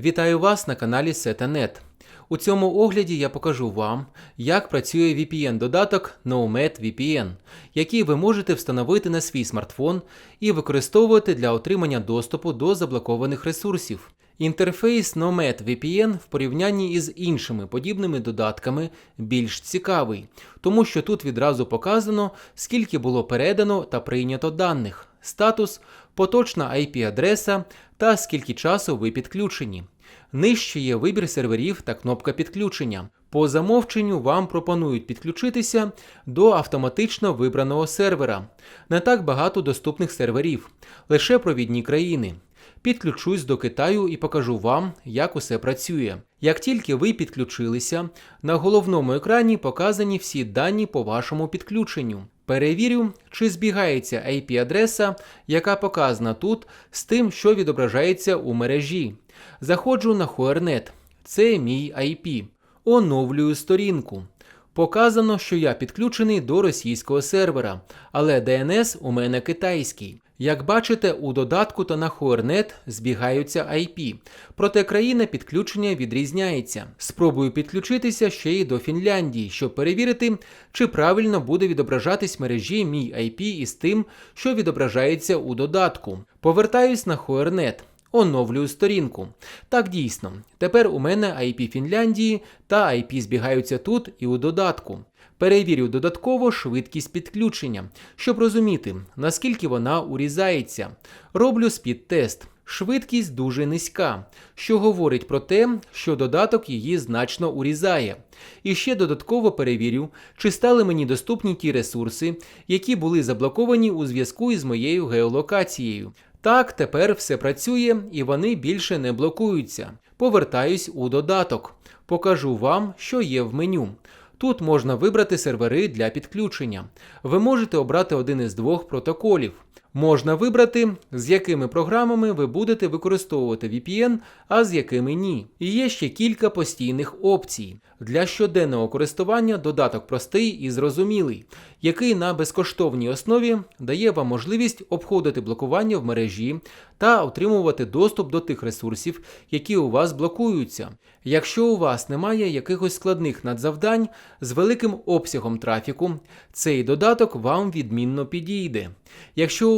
Вітаю вас на каналі SetaNet. У цьому огляді я покажу вам, як працює VPN-додаток Nomad VPN, який ви можете встановити на свій смартфон і використовувати для отримання доступу до заблокованих ресурсів. Інтерфейс Nomad VPN в порівнянні із іншими подібними додатками більш цікавий, тому що тут відразу показано, скільки було передано та прийнято даних, статус, поточна IP-адреса та скільки часу ви підключені. Нижче є вибір серверів та кнопка підключення. По замовченню вам пропонують підключитися до автоматично вибраного сервера. Не так багато доступних серверів, лише провідні країни. Підключусь до Китаю і покажу вам, як усе працює. Як тільки ви підключилися, на головному екрані показані всі дані по вашому підключенню. Перевірю, чи збігається IP-адреса, яка показана тут, з тим, що відображається у мережі. Заходжу на Хуернет. Це мій IP. Оновлюю сторінку. Показано, що я підключений до російського сервера, але DNS у мене китайський. Як бачите, у додатку та на Хуернет збігаються IP, проте країна підключення відрізняється. Спробую підключитися ще й до Фінляндії, щоб перевірити, чи правильно буде відображатись мережі мій IP із тим, що відображається у додатку. Повертаюсь на Хуернет. Оновлюю сторінку. Так дійсно, тепер у мене IP Фінляндії та IP збігаються тут і у додатку. Перевірю додатково швидкість підключення, щоб розуміти, наскільки вона урізається. Роблю спід-тест. Швидкість дуже низька, що говорить про те, що додаток її значно урізає. І ще додатково перевірю, чи стали мені доступні ті ресурси, які були заблоковані у зв'язку із моєю геолокацією. Так, тепер все працює і вони більше не блокуються. Повертаюсь у додаток. Покажу вам, що є в меню. Тут можна вибрати сервери для підключення. Ви можете обрати один із двох протоколів. Можна вибрати, з якими програмами ви будете використовувати VPN, а з якими ні. І є ще кілька постійних опцій. Для щоденного користування додаток простий і зрозумілий, який на безкоштовній основі дає вам можливість обходити блокування в мережі та отримувати доступ до тих ресурсів, які у вас блокуються. Якщо у вас немає якихось складних надзавдань з великим обсягом трафіку, цей додаток вам відмінно підійде. Якщо